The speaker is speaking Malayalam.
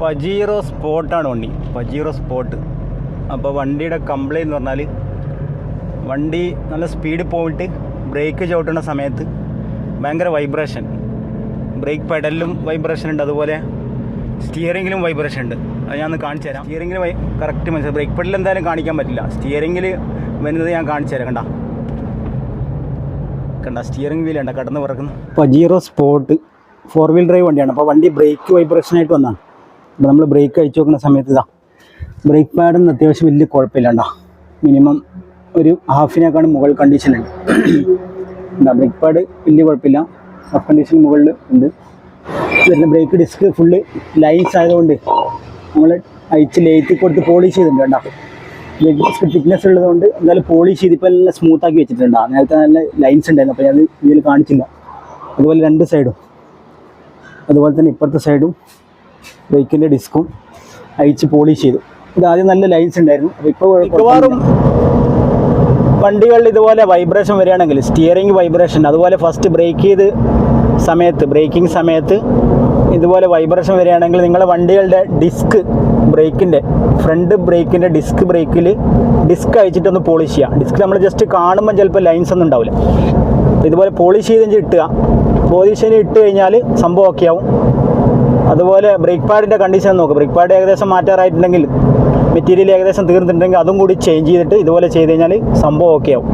പജീറോ സ്പോട്ടാണ് വണ്ടി. Pajero sport. അപ്പോൾ വണ്ടിയുടെ കംപ്ലൈന്റ് എന്ന് പറഞ്ഞാൽ വണ്ടി നല്ല സ്പീഡ് പോയിട്ട് ബ്രേക്ക് ചവിട്ടുന്ന സമയത്ത് ഭയങ്കര വൈബ്രേഷൻ ബ്രേക്ക് പെഡലിലും വൈബ്രേഷൻ ഉണ്ട്. അതുപോലെ സ്റ്റിയറിങ്ങിലും വൈബ്രേഷൻ ഉണ്ട്. അത് ഞാൻ കാണിച്ചു തരാം. സ്റ്റിയറിങ്ങിൽ കറക്റ്റ് മനസ്സിലായി. ബ്രേക്ക് പെഡൽ എന്തായാലും കാണിക്കാൻ പറ്റില്ല. സ്റ്റിയറിങ്ങിൽ വരുന്നത് ഞാൻ കാണിച്ചു തരാം. കണ്ട? കണ്ട? സ്റ്റിയറിംഗ് വീൽ ഉണ്ട് കടന്ന് പറക്കുന്നു. Pajero sport. Four wheel drive വണ്ടിയാണ്. അപ്പോൾ വണ്ടി ബ്രേക്ക് വൈബ്രേഷൻ ആയിട്ട് വന്നതാണ്. അപ്പോൾ നമ്മൾ ബ്രേക്ക് അഴിച്ചു നോക്കുന്ന സമയത്ത് ഇതാ ബ്രേക്ക് പാഡൊന്നും അത്യാവശ്യം വലിയ കുഴപ്പമില്ലാണ്ട മിനിമം ഒരു ഹാഫിനേക്കാണ് മുകൾ കണ്ടീഷനുണ്ട് എന്താ ബ്രേക്ക് പാഡ് വലിയ കുഴപ്പമില്ല. ഹാഫ് കണ്ടീഷൻ മുകളിൽ ഉണ്ട്. വരുന്ന ബ്രേക്ക് ഡിസ്ക് ഫുള്ള് ലൈൻസ് ആയതുകൊണ്ട് നമ്മൾ അയച്ച് ലേറ്റി കൊടുത്ത് പോളിഷ് ചെയ്തിട്ടുണ്ട് കേട്ടോ ബ്രേക്ക് ഡിസ്ക് തിക്നെസ് ഉള്ളതുകൊണ്ട് എന്തായാലും പോളിഷ് ചെയ്തിപ്പോൾ നല്ല സ്മൂത്താക്കി വെച്ചിട്ടുണ്ട് നേരത്തെ നല്ല ലൈൻസ് ഉണ്ടായിരുന്നു അപ്പോൾ ഞാൻ ഇതിൽ കാണിച്ചില്ല. അതുപോലെ രണ്ട് സൈഡും അതുപോലെ തന്നെ ഇപ്പുറത്തെ സൈഡും ബ്രേക്കിന്റെ ഡിസ്കും അയച്ച് പോളിഷ് ചെയ്തു. ഇത് ആദ്യം നല്ല ലൈൻസ് ഉണ്ടായിരുന്നു. അപ്പോൾ ഇപ്പോൾ മിക്കവാറും വണ്ടികളിൽ ഇതുപോലെ വൈബ്രേഷൻ വരികയാണെങ്കിൽ സ്റ്റിയറിംഗ് വൈബ്രേഷൻ അതുപോലെ ഫസ്റ്റ് ബ്രേക്ക് ചെയ്ത് സമയത്ത് ബ്രേക്കിംഗ് സമയത്ത് ഇതുപോലെ വൈബ്രേഷൻ വരികയാണെങ്കിൽ നിങ്ങളുടെ വണ്ടികളുടെ ഡിസ്ക് ബ്രേക്കിന്റെ ഫ്രണ്ട് ബ്രേക്കിന്റെ ഡിസ്ക് ബ്രേക്കിൽ ഡിസ്ക് അയച്ചിട്ടൊന്ന് പോളിഷ് ചെയ്യുക. ഡിസ്ക് നമ്മൾ ജസ്റ്റ് കാണുമ്പോൾ ചിലപ്പോൾ ലൈൻസ് ഒന്നും ഉണ്ടാവില്ല. ഇതുപോലെ പോളിഷ് ചെയ്ത് ഇട്ടുക. പോളിഷ് ചെയ്ത് ഇട്ട് കഴിഞ്ഞാൽ സംഭവം ഓക്കെ ആവും. അതുപോലെ ബ്രേക്ക് പാഡിന്റെ കണ്ടീഷൻ നോക്കുക ബ്രേക്ക് പാഡ് ഏകദേശം മാറ്റാറായിട്ടുണ്ടെങ്കിൽ മെറ്റീരിയൽ ഏകദേശം തീർന്നിട്ടുണ്ടെങ്കിൽ അതും കൂടി ചേഞ്ച് ചെയ്തിട്ട് ഇതുപോലെ ചെയ്ത് കഴിഞ്ഞാൽ സംഭവം ഓക്കെ ആവും.